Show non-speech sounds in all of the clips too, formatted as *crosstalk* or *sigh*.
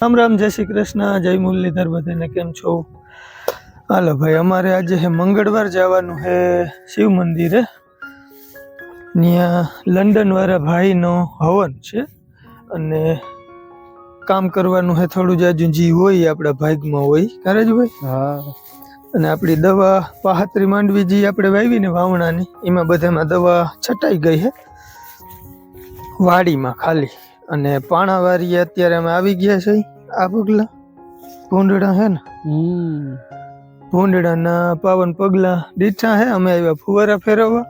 રામ રામ જય શ્રી કૃષ્ણ જય મુરલીધર બધાને કેમ છો? હાલો ભાઈ અમારે આજે હે મંગળવાર જવાનું હે શિવ મંદિરે. ત્યાં લંડન વાળા ભાઈનો હવન છે અને કામ કરવાનું હે થોડું જાજુ જી હોય આપણા ભાગમાં હોય. ખરે જ ભાઈ? હા. અને આપણી દવા પાહત્રી માંડવી જે આપણે વાવીને વાવણાની એમાં બધામાં દવા છટાઈ ગઈ છે વાડીમાં ખાલી. અને પાણાવારી અત્યારે અમે આવી ગયા છે આ પગલા. ભૂંડડા હે ને? ભૂંડડાના પાવન પગલા દીઠા હે અમે આવ્યા ફુવારા ફેરવવા.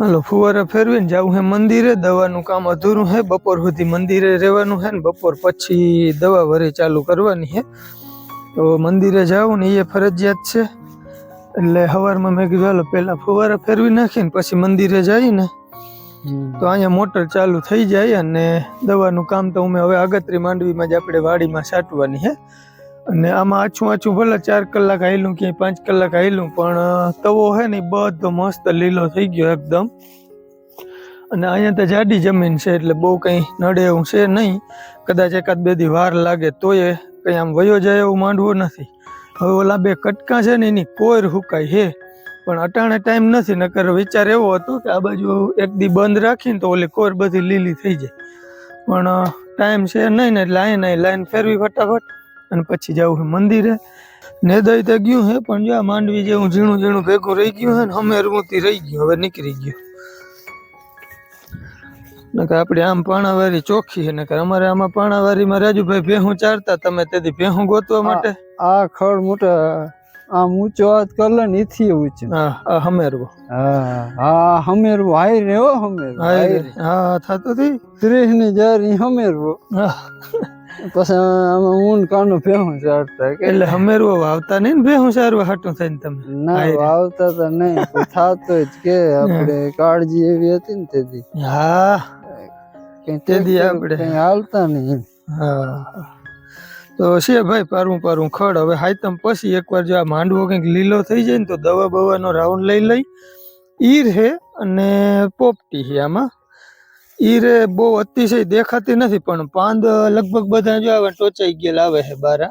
હાલો ફુવારા ફેરવીને જવું હે મંદિરે દવાનું કામ અધૂરું હે. બપોર સુધી મંદિરે રહેવાનું હે ને બપોર પછી દવા વરી ચાલુ કરવાની હે. તો મંદિરે જવું ને એ ફરજિયાત છે. એટલે સવારમાં મેં કીધું હાલો પહેલાં ફુવારા ફેરવી નાખીને પછી મંદિરે જઈને તો અહીંયા મોટર ચાલુ થઈ જાય અને દવાનું કામ તો અમે હવે આગતરી માંડવીમાં જ આપણે વાડીમાં છાંટવાની છે અને આમાં આછું આછું ભલે ચાર કલાક હાયલું ક્યાંય પાંચ કલાક હાયલું પણ તવો છે ને બધો મસ્ત લીલો થઈ ગયો એકદમ. અને અહીંયા તો જાડી જમીન છે એટલે બહુ કંઈ નડે એવું છે નહીં. કદાચ એકાદ બે દી વાર લાગે તોય કંઈ આમ વયો જાય એવું માંડવું નથી. હવે ઓલા બે કટકા છે ને એની કોર હુકાય છે પણ અટાણે ટાઈમ નથી નકર વિચાર એવો હતો કે આ બાજુ એક દી બંધ રાખીને તો ઓલી કોર બધી લીલી થઈ જાય. પણ ટાઈમ છે નહીં ને એટલે અહીંયા નહીં લાઈન ફેરવી ફટાફટ અને પછી જવું છે મંદિરે. નેદય તો ગયું હે પણ જો આ માંડવી જેવું ઝીણું ઝીણું ભેગું રહી ગયું હે ને હમેરમુતી રહી ગયું હવે નીકળી ગયું. નકર આપણે આમ પાણાવારી ચોખ્ખી છે નકર અમારે આમાં પાણાવારીમાં રાજુભાઈ ભેહું ચારતા તમે તેથી ભેહું ગોતવા માટે? આ ખડ મોટા આમ ઊંચો હાથ કરલે ને એથી ઊંચો. હમેરવો. હા હા હમેરવો. હાય રે હો હમેરવો હા થી થતું હતી ત્રીસની જારી હમેરવો. પછી આમાં ઊન કાનો ભેહું ચાડતા એટલે હમેરવો વાવતા નહીં ને ભેહું સારવા હાટું થઈને તમે? ના. વાવતા તો નહીં થાતો જ કે આપણે કાળજી એવી હતી ને તેથી. હા. તેથી આપણે- હાલતા નહીં હા. તો છે ભાઈ, પારું પારું ખડ. હવે હાયતમ પછી એકવાર જો આ માંડવો કંઈક લીલો થઈ જાય ને તો દવા બવાનો રાઉન્ડ લઈ લઈ. ઈર હે અને પોપટી છે આમાં. ઈર બહુ અતિશય દેખાતી નથી, પણ પાંદ લગભગ બધા જો આવે ટોચાઈ ગયેલા આવે છે બારા.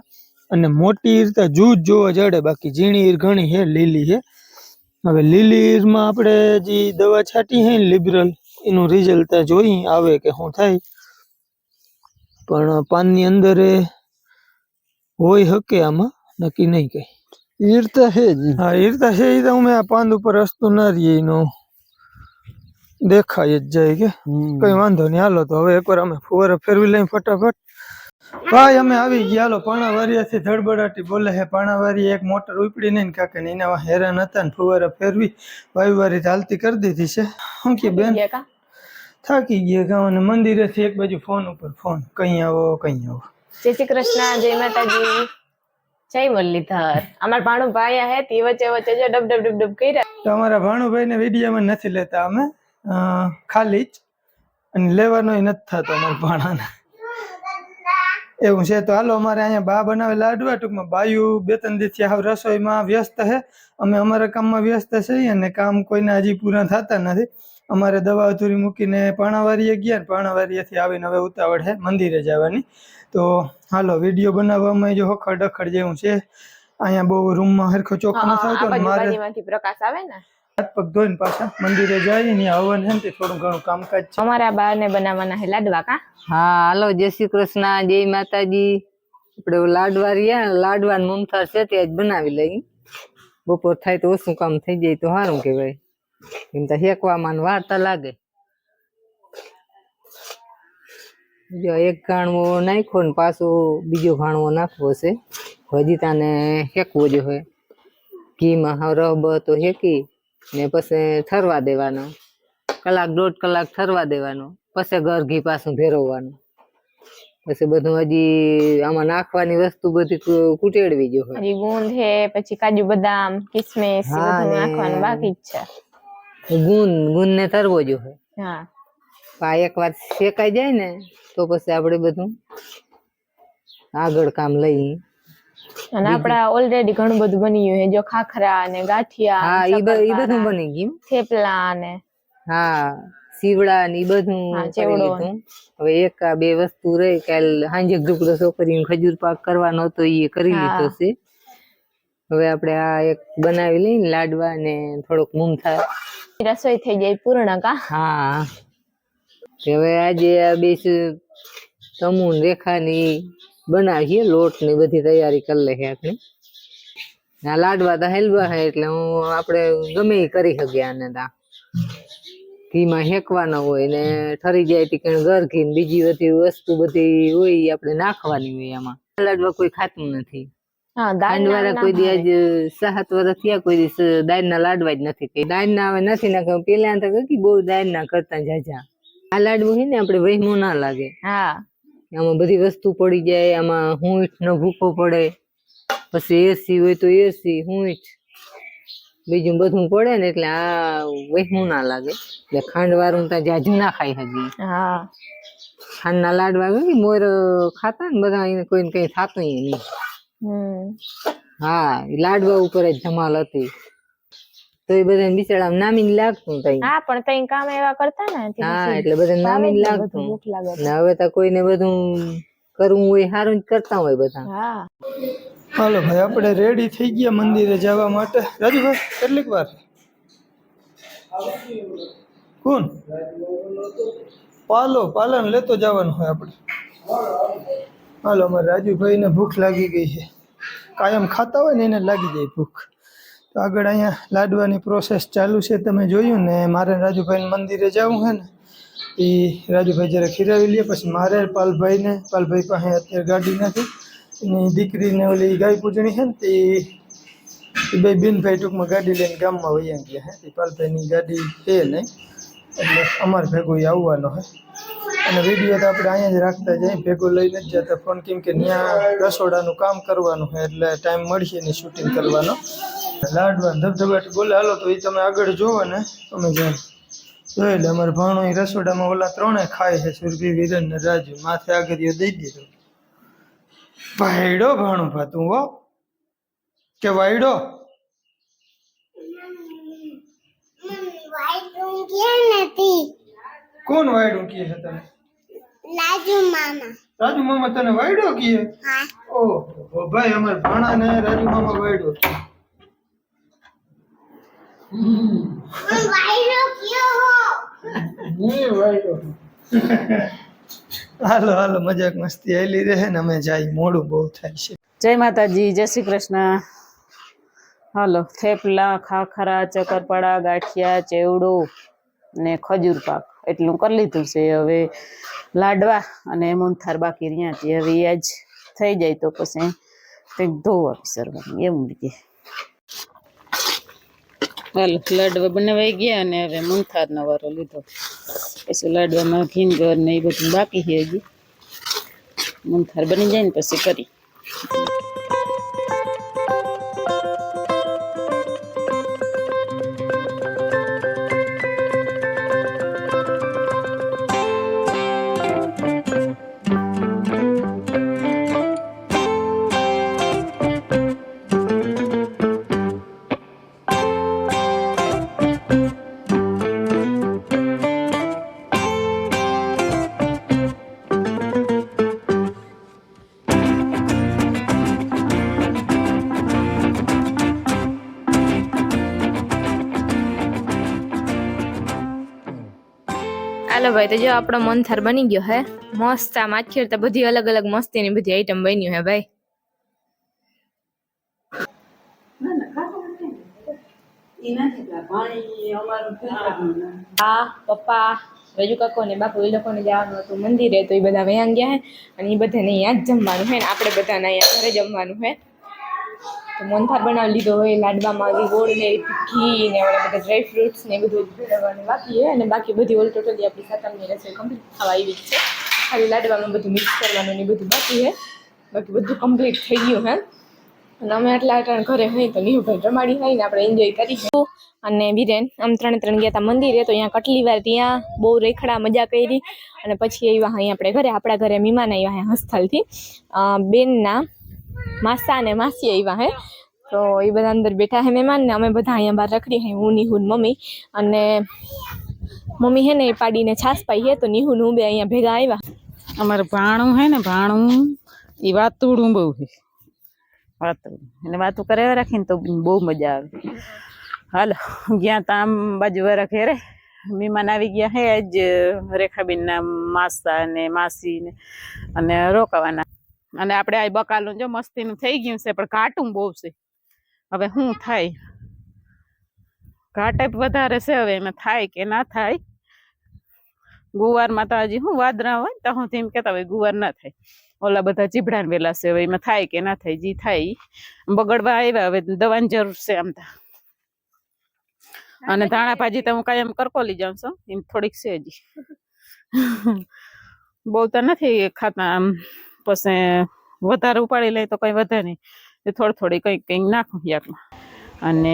અને મોટી ઈર તો જૂજ જોવા જડે, બાકી ઝીણી ઈર ઘણી છે, લીલી છે. હવે લીલી ઈરમાં આપણે જે દવા છાંટી છે લિબરલ, એનું રિઝલ્ટ જોઈ આવે કે શું થાય. પણ પાનની અંદર હોય હકે આમાં નક્કી નહીં કઈ. ઈરતા હે જ. હા ઈરતા છે ઈ તો અમે આ પાંદ ઉપર રસ્તો ના રહીએ એનો દેખાય જ જાય કે. કઈ વાંધો નહીં હાલો તો હવે એકવાર અમે ફુવારો ફેરવી લઈએ ફટાફટ. ભાઈ અમે આવી ગયા હાલો પાણાવારિયાથી ધડબડાટી બોલે હે પાણાવારી એક મોટર ઉપડી નહીં કાકે ને એના હેરાન હતા ને ફુવારા ફેરવી વાયુવારી ચાલતી કરી દીધી છે. શું કે બેન? થાકી ગયા ગામ અને મંદિરેથી એક બાજુ ફોન ઉપર ફોન કઈ આવો કઈ આવો. જય શ્રી કૃષ્ણ, જય માતાજી. જય મુરલીધર. અમાર ભાણું ભાઈ હે, તે વચ્ચે વચ્ચે જો ડબ ડબ ડબ ડબ કર્યા. તો અમારા ભાણુભાઈને વિડીયોમાં નથી લેતા અમે. ખાલી જ. અને લેવાનો નથી થતો અમારા ભાણાને. એવું છે. તો હાલો, અમારે અહીંયા બા બનાવે લાડવા ટૂંકમાં. બાયું, બે ત્રણ દિવસથી હાવ રસોઈમાં વ્યસ્ત છે અમે અમારા કામમાં વ્યસ્ત છીએ અને કામ કોઈના હજી પૂરા થતા નથી. અમારે દવા અધૂરી મૂકીને પાણાવારીએ ગયા ને પાણાવારીએથી આવીને હવે ઉતાવળ છે મંદિરે જવાની. તો હાલો વીડિયો બનાવવામાં જો હખડ અખડ જેવું છે અહીંયા બહુ રૂમમાં હરખો ચોખ્ખો નથી આવતો મારે પ્રકાશ આવે ને. હાથ પગ ધોઈને પાછા મંદિરે જાય ને હવન હે ને થોડું ઘણું કામકાજ છે. અમારા બાને બનાવવાના હે લાડવા કા? હા હાલો જય શ્રી કૃષ્ણ જય માતાજી. આપણે લાડવા રહ્યા લાડવા મમતા છે તે જ બનાવી લઈ. બપોર થાય તો ઓછું કામ થઈ જાય તો સારું કહેવાય. એમ તો હેકવામાં ને વાર લાગે. જો એક ઘાણવો નાખ્યો ને પાછો બીજો ઘાણવો નાખવો છે. હજી તાને શેકવો હોય. ઘીમાં રબ તો શેકી ને પછી ઠરવા દેવાનો. કલાક દોઢ કલાક ઠરવા દેવાનો. પછી ઘર ઘી પાછું ભેરવવાનું. પછી બધું હજી આમાં નાખવાની વસ્તુ બધી કુટેડવી જો હોય. ગુંદ હે પછી કાજુ બદામ કિસમિસ બધું નાખવાનું બાકી જ છે. ગુંદ ગુંદ ને તરવો જો હોય. હા. આ એક વાર શેકાઈ જાય ને તો પછી આપણે બધું આગળ કામ લઈ. અને આપડા ઓલરેડી ઘણું બધું બની ગયું છે. જો ખાખરા ને ગાંઠિયા હા ઈ બધું બની ગયું. થેપલા ને હા સીવડા ને ઈ બધું કરી હવે એક આ બે વસ્તુ રહી કાલ સાંજે ઢુકડો છોકરીને ખજૂર પાક કરવાનો હતો એ કરી લીધો છે. હવે આપણે આ એક બનાવી લઈને લાડવા ને થોડોક મૂમથા રસોઈ થઈ જાય પૂર્ણ કા? હા. તે હવે આજે આ બે તમુ રેખાની બનાવીએ લોટની બધી તૈયારી કરી લે આપણે. આ લાડવા તો હેલવા હે એટલે હું આપણે ગમે કરી શકીએ આને તા. ઘીમાં હેકવાના હોય ને ઠરી જાય તી કણ ઘર ઘી ને બીજી બધી વસ્તુ બધી હોય આપણે નાખવાની હોય એમાં લાડવા કોઈ ખાતું નથી. દાંડવાળા કોઈ દી આજ સાત વર્ષ થયા કોઈ દિવસ દાળ ના લાડવા જ નથી. દાળ ના હવે નથી નાખ્યું પેલા તો બહુ દાળ ના કરતા જાજા. આ લાડવું છે ને આપણે વહેમું ના લાગે. હા. આમાં બધી વસ્તુ પડી જાય આમાં હુંઠ નો ભૂકો પડે. પછી એસી હોય તો એસી હુંઠ બીજું બધું પડે ને એટલે આ વહેમું ના લાગે. એટલે ખાંડ વાળું ત્યાં જાજુ ના ખાઈ હજી હા. ખાંડ ના લાડવા કે મોર ખાતા ને બધા એને કોઈને કઈ થતું નહીં. હા લાડવા ઉપર જ ધમાલ હતી. તો એ બધા બિચારા નામી લાગતું તઈ. હા પણ તઈ કામ એવા કરતા ને હા એટલે બધા ભાવે ને લાગતું. બધું ને હવે તો કોઈને બધું કરવું હોય સારું જ કરતા હોય બધા. હા. હાલો ભાઈ આપણે રેડી થઈ ગયા મંદિરે જવા માટે. રાજુભાઈ કેટલીક વાર? કોણ? પાલો પાલન લેતો જવાનું હોય આપણે. હાલો અમારે રાજુભાઈને ભૂખ લાગી ગઈ છે. કાયમ ખાતા હોય ને એને લાગી જાય ભૂખ. તો આગળ અહીંયા લાડવાની પ્રોસેસ ચાલુ છે. તમે જોયું ને, મારે રાજુભાઈને મંદિરે જવું છે ને, એ રાજુભાઈ જ્યારે ખીરાવી લે, પછી મારે પાલભાઈને, પાલભાઈ પાસે અત્યારે ગાડી નથી. એની દીકરીને ઓલી ગાય પૂજણી છે ને, તે બે બેનભાઈ ટૂંકમાં ગાડી લઈને ગામમાં વૈયા ગયા હે. એ પાલભાઈની ગાડી છે નહીં, એટલે અમારે ભેગો આવવાનો હે. અને વીડિયો તો આપણે અહીંયા જ રાખતા જઈએ, ભેગો લઈને જ જતા. ફોન કેમ કે ત્યાં રસોડાનું કામ કરવાનું છે એટલે ટાઈમ મળશે ને શૂટિંગ કરવાનો. લાડવા ધબધબાટ બોલે હાલો તો એ તમે આગળ જોવો ને તમે જાય જોઈ લે અમારે ભાણો એ રસોડામાં ઓલા ત્રણે ખાય છે સુરભી વિરન ને રાજુ. માથે આગળીઓ દઈ દીધો. ભાઈડો ભાણું ભાતું હો. કે વાયડો? કોણ વાયડું કીએ છે તને? રાજુ મામા. તને વાયડો કહે? ઓહો ભાઈ અમારે ભાણા ને રાજુ મામા વાયડો કહે. હું *laughs* વાયડો હાલો હાલો, મજાક મસ્તી આવેલી રહે ને અમે જાય મોડું બહુ થાય છે. જય માતાજી, જય શ્રી કૃષ્ણ. હાલો, થેપલા, ખાખરા, ચકરપાડા, ગાંઠિયા, ચેવડો ને ખજૂર પાક. એટલું કરી લીધું છે હવે લાડવા અને મોનથાર બાકી રહ્યા છે. હવે આજ થઈ જાય તો પછી કંઈક ધોવા વિસરવાનું, એવું રીતે. હાલો લાડવા બનાવાઈ ગયા અને હવે મોનથારનો વારો લીધો. પછી લાડવામાં ઘીંગર ને એ બધું બાકી છે હજી. મોનથાર બની જાય ને પછી કરી. ભાઈ તો જો આપણો મંથર બની ગયો હે. મસ્ત આ આખી તો બધી અલગ અલગ મસ્તીની બધી આઈટમ બન્યું હે ભાઈ. હા. પપ્પા રજુ કાકો ને બાપુ એ લોકોને જવાનું હતું મંદિરે તો એ બધા વયા ગયા હે. અને એ બધાને અહીંયા જ જમવાનું હે ને આપણે બધાને અહીંયા ઘરે જમવાનું હે. તો મોનથાર બનાવી લીધો હોય, લાડવામાં આવી ગોળ ને ઘી ને ઓલા બધા ડ્રાય ફ્રૂટ્સ ને બધું ભેળવવાનું બાકી અને બાકી બધી ઓલ ટોટલી આપણી સાતમની રસોઈ કમ્પ્લીટ થવા આવી છે. ખાલી લાડવામાં બધું મિક્સ કરવાનું ને બધું બાકી છે. બાકી બધું કમ્પ્લીટ થઈ ગયું હે. અને અમે આટલા આટલા ઘરે હોય તો નીહુભાઈ રમાડી હોય ને આપણે એન્જોય કરી અને બીરેન આમ ત્રણે ત્રણ ગયા હતા મંદિરે તો અહીંયા કટલી વાર ત્યાં બહુ રેખડા મજા કરી. અને પછી આવ્યા અહીં આપણે ઘરે, આપણા ઘરે મહેમાન આવ્યા હે હસ્થલથી. બેનના માસા અને માસી આવ્યા હે. તો એ બધા અંદર બેઠા હે મહેમાન ને અમે બધા અહીંયા બહાર રખડી હે, હું, નિહુન, મમ્મી. અને મમ્મી હે ને એ પાડીને છાસ પાઈ હે, તો નિહુન ને હું બે અહીંયા ભેગા આવ્યા અમારે ભાણું હે ને, ભાણું. એ વાતુડું બહુ છે વાતુડું. એને વાતું કરે રાખીને તો બહુ મજા આવે. હાલો, ગયા તા આમ બાજુ વાળા ઘેરે મહેમાન આવી ગયા હે આજ રેખાબેનના માસા ને માસી ને અને રોકાવાના. અને આપણે આ બકાલું જો મસ્તીનું થઈ ગયું છે, પણ ઘાટું બહુ છે. હવે શું થાય? ઘાટે વધારે છે હવે, એમાં થાય કે ના થાય? ગુવારમાં તો હજી શું વાદરા હોય તો હું એમ કહેતા હોય, ગુવાર ના થાય. ઓલા બધા ચીભડાને વેલા છે હવે, એમાં થાય કે ના થાય? જી થાય. બગડવા આવ્યા, હવે દવાની જરૂર છે આમ તો. અને ધાણા ભાજી તો હું કાયમ કરકોલી જાઉં છું, એમ થોડીક છે હજી. બહુ તો નથી ખાતા આમ. પછી વધારે ઉપાડી લે તો કઈ વધે નહીં. એ થોડી થોડી કંઈક કંઈક નાખું યાકમાં અને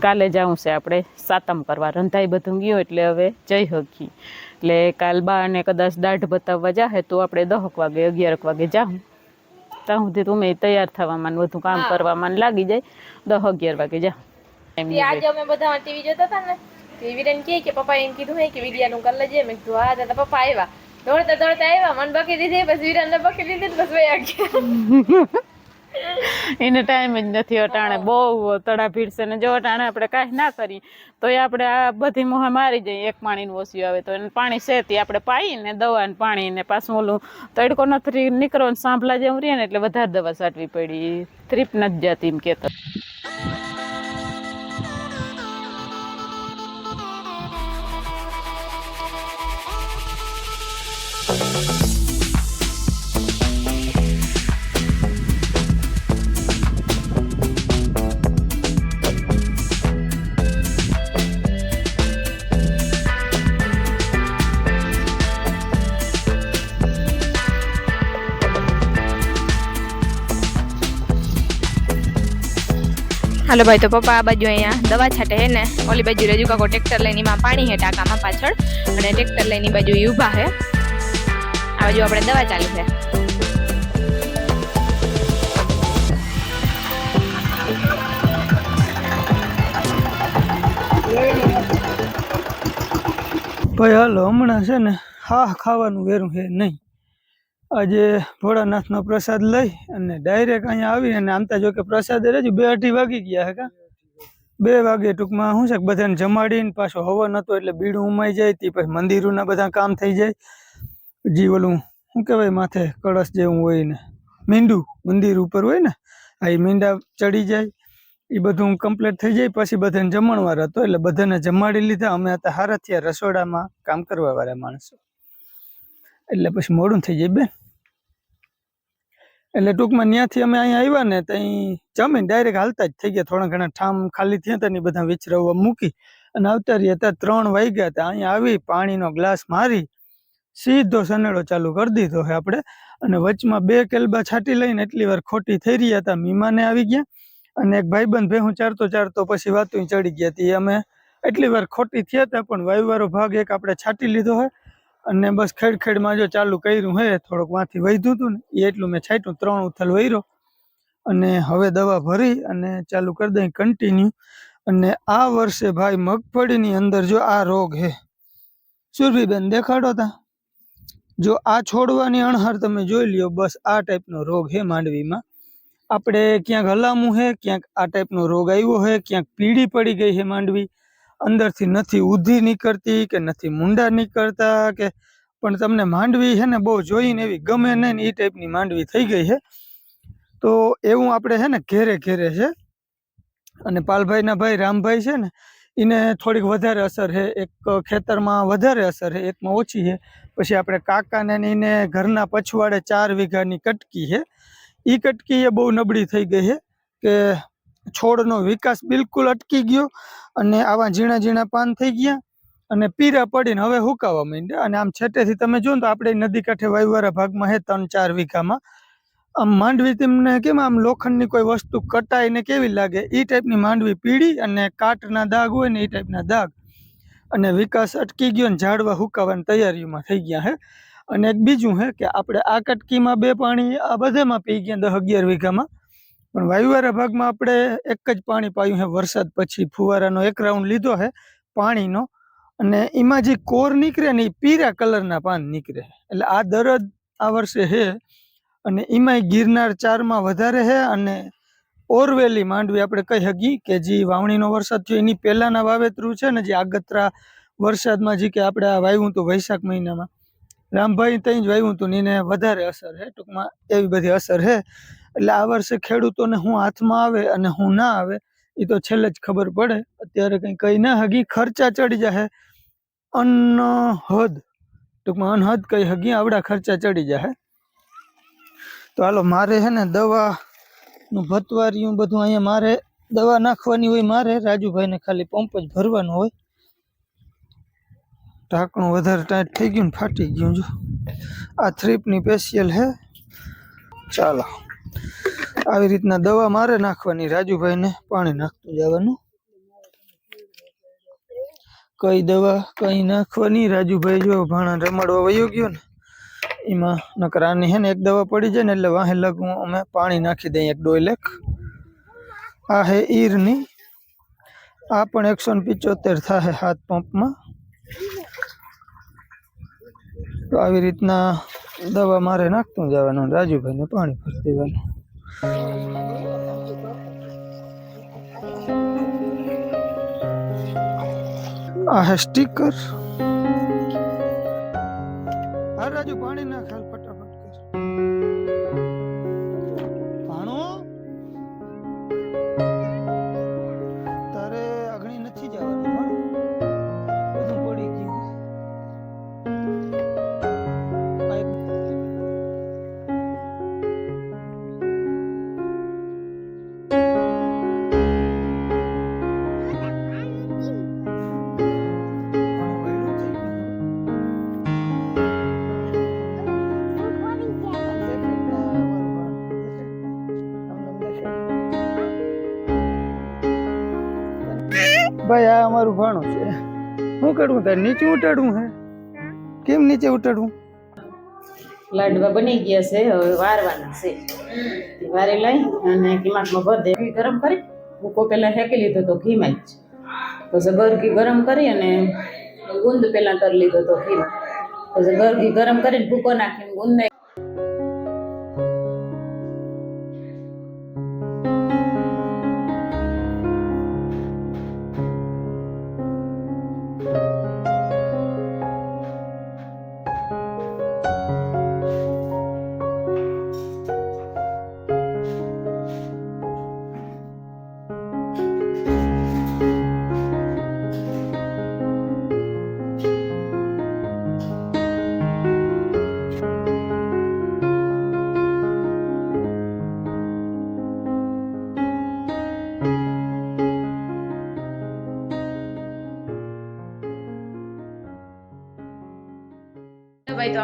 કાલે જવું છે આપણે સાતમ કરવા. રંધાઈ બધું ગયું એટલે હવે જઈ હકી એટલે કાલ બા અને કદાચ દાઢ બતાવવા જાહે તો આપણે દહક વાગે અગિયારક વાગે જાઉં ત્યાં સુધી તમે તૈયાર થવામાં ને બધું કામ. કરવામાં ને લાગી જાય. દહ અગિયાર વાગે જા આજે અમે બધા ટીવી જોતા હતા ને. ટીવી વિરેન કે પપ્પા એમ કીધું હે કે વિડિયાનું કરી લેજે મેં કીધું હા દાદા પપ્પા આવ્યા. દોડતા દોડતા આવ્યા, મન બકી દીધી, પછી ને બકી દીધી પછી વયા ગયા. *laughs* એને ટાઈમ જ નથી, અટાણે બહુ તડા ભીડ છે ને જો અટાણે આપણે કાંઈ ના કરીએ તો એ આપણે આ બધી મોહ મારી જઈએ, એક પાણીનું ઓછું આવે તો એને પાણી છે તે આપણે પાઈને દવા ને પાણી ને પાછું ઓલું તડકો નથી નીકળો ને સાંભળા જેવું રહે ને એટલે વધારે દવા સાટવી પડી ત્રીપ નથી જતી એમ કહેતો. હાલો ભાઈ તો પપ્પા આ બાજુ અહીંયા દવા છાંટે હે ને, ઓલી બાજુ રજુ કાકો ટ્રેક્ટર લઈને એમાં પાણી હે ટાંકામાં પાછળ, અને ટ્રેક્ટર લઈને બાજુ ઊભા હે આ બાજુ આપણે દવા ચાલુ છે. ભાઈ હાલો, હમણાં છે ને હા, ખાવાનું વેરું છે નહીં. આજે ભોળાનાથનો પ્રસાદ લઈ અને ડાયરેક્ટ અહીંયા આવી અને આમતા જો કે પ્રસાદ રહેજો બે અઢી વાગી ગયા હે કા? બે વાગે ટૂંકમાં શું છે બધાને જમાડીને પાછો હવન હતો એટલે બીડું ઉમાઈ જાય, તે પછી મંદિરોના બધા કામ થઈ જાય. જી ઓલું, શું કહેવાય, માથે કળશ જેવું હોય ને. મીંડું, મંદિર ઉપર હોય ને, આ મીંડા ચડી જાય. એ બધું કમ્પ્લીટ થઈ જાય, પછી બધાને જમણવાર હતો એટલે બધાને જમાડી લીધા. અમે હતા હારા થયા રસોડામાં કામ કરવાવાળા માણસો. એટલે પછી મોડું થઈ જાય બેન. એટલે ટૂંકમાં ત્યાંથી અમે અહીંયા આવ્યા ને ત્યાં જમીન ડાયરેક્ટ હાલતા જ થઈ ગયા. થોડા ઘણા ઠામ ખાલી થયા હતા ને બધા વિચરવવા મૂકી. અને આવતા હતા ત્રણ વાગ્યા હતા. અહીંયા આવી પાણીનો ગ્લાસ મારી, સીધો સનેડો ચાલુ કરી દીધો છે આપણે. અને વચમાં બે કેલબા છાંટી લઈને એટલી વાર ખોટી થઈ રહ્યા હતા. મીમાને આવી ગયા અને એક ભાઈબંધ ભેહું ચારતો ચારતો પછી વાતું ચડી ગયા હતી અમે એટલી વાર ખોટી થયા હતા પણ વાયુવારો ભાગ એક આપણે છાંટી લીધો હોય અને બસ ખેડ ખેડમાં જો ચાલુ કર્યું હે, થોડુંક વાંથી વધ્યું હતું ને એટલું મેં છાંટ્યું, ત્રણ ઉથલ વૈરો અને હવે દવા ભરી અને ચાલુ કરી દઈ કન્ટિન્યુ અને આ વર્ષે ભાઈ મગફળીની અંદર જો આ રોગ હે, સુરભીબેન દેખાડો તા. જો આ છોડવાની અણહાર તમે જોઈ લ્યો, બસ આ ટાઈપનો રોગ હે માંડવીમાં. આપણે ક્યાંક હલામું હે, ક્યાંક આ ટાઈપનો રોગ આવ્યો હે, ક્યાંક પીળી પડી ગઈ હે માંડવી. અંદરથી નથી ઉધી નીકળતી કે નથી મુંડા નીકળતા કે પણ તમને માંડવી છે ને બહુ જોઈને એવી ગમે નહીં ને એ ટાઈપની માંડવી થઈ ગઈ છે. તો એવું આપણે છે ને ઘેરે ઘેરે છે. અને પાલભાઈના ભાઈ રામભાઈ છે ને એને થોડીક વધારે અસર છે. એક ખેતરમાં વધારે અસર છે, એકમાં ઓછી છે. પછી આપણે કાકાને એને ઘરના પછવાડે ચાર વીઘાની કટકી છે. એ કટકી એ બહુ નબળી થઈ ગઈ છે કે છોડનો વિકાસ બિલકુલ અટકી ગયો અને આવા ઝીણા ઝીણા પાન થઈ ગયા અને પીરા પડીને હવે હુકાવા માંડ્યા. અને આમ છેટેથી તમે જો તો આપણે નદી કાંઠે વાયુવાળા ભાગમાં હે ત્રણ ચાર વીઘામાં. આમ માંડવી તેમને કેમ આમ લોખંડની કોઈ વસ્તુ કટાઈને કેવી લાગે? એ ટાઈપની માંડવી પીળી અને કાટના દાગ હોય ને એ ટાઈપના દાગ. અને વિકાસ અટકી ગયો ને ઝાડવા હુકાવાની તૈયારીઓમાં થઈ ગયા હે. અને એક બીજું હે કે આપણે આ કટકીમાં બે પાણી આ બધેમાં પી ગયા દસ અગિયાર વીઘામાં. પણ વાયુવારા ભાગમાં આપણે એક જ પાણી પાયું છે વરસાદ પછી ફુવારાનો એક રાઉન્ડ લીધો છે પાણીનો અને એમાં જે કોર નીકળે ને એ પીરા કલરના પાન નીકળે. એટલે આ દરદ આ વર્ષે છે અને એમાંય ગિરનાર ચારમાં વધારે છે અને ઓરવેલી માંડવી આપણે કહી શકીએ કે જે વાવણીનો વરસાદ થયો એની પહેલાંના વાવેતરું છે ને જે આગતરા વરસાદમાં જે કે આપણે આ વાવ્યું હતું વૈશાખ મહિનામાં. રામભાઈ ત્યાં જ વાવ્યું હતું ને એને વધારે અસર છે ટૂંકમાં એવી બધી અસર છે એટલે આ વર્ષે ખેડૂતોને હું હાથમાં આવે અને હું ના આવે એ તો છેલ્લે જ ખબર પડે. અત્યારે કંઈ કહી ના હગી, ખર્ચા ચડી જાય અનહદ. ટૂંકમાં અનહદ કઈ હગી, આવડા ખર્ચા ચડી જાય તો હાલો, મારે છે ને દવાનું ભતવારિયું બધું અહીંયા મારે દવા નાખવાની હોય મારે, રાજુભાઈને ખાલી પંપ જ ભરવાનું હોય. ઢાંકણું વધારે ટાઈટ થઈ ગયું ને ફાટી ગયું જો. આ થ્રીપની સ્પેશિયલ હે. ચાલો. આવી રીતના દવા મારે નાખવાની, રાજુભાઈને પાણી નાખતું જવાનું. કઈ દવા કઈ નાખવાની, રાજુભાઈ જો ભાણા રમાડવા વયો ગયો ને, એમાં નકરાની હે ને એક દવા પડી જાય ને એટલે વાહે લગું અમે પાણી નાખી દઈએ એક ડોયલેક આ હે ઈરની, આ પણ એકસો ને પિચોતેર થાય હાથ પંપમાં. તો આવી રીતના દવા મારે નાખતું જવાનું રાજુભાઈને પાણી ભરી દેવાનું. આ હે સ્ટીકર શું કરવું તારે નીચે ઉટાડવું હે. કેમ નીચે ઉટાડવું લાડવા બની ગયા છે હવે વારવાના છે. તે વારી લઈ અને કિમાકમાં ભર દે. ઘી ગરમ કરી ભૂકો પહેલા શેકી લીધો તો ઘીમાં જ. પછી ગરઘી ગરમ કરી અને ગુંદ પહેલા કરી લીધો તો ઘીમાં. પછી ગરઘી ગરમ કરીને ભૂકો નાખીને ગુંદ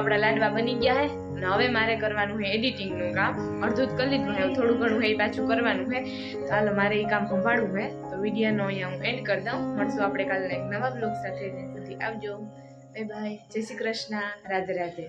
આપણા લાડવા બની ગયા હે. અને હવે મારે કરવાનું છે એડિટિંગનું કામ. અડધું જ કરી લીધું છે થોડું ઘણું હે એ પાછું કરવાનું છે હાલો મારે એ કામ સંભાળવું છે તો વિડીયોનો અહીંયા હું એન્ડ કરી દઉં. મળશું આપણે કાલે એક નવા બ્લોગ સાથે. સુધી આવજો. બાય બાય જય શ્રી કૃષ્ણ. રાધે રાધે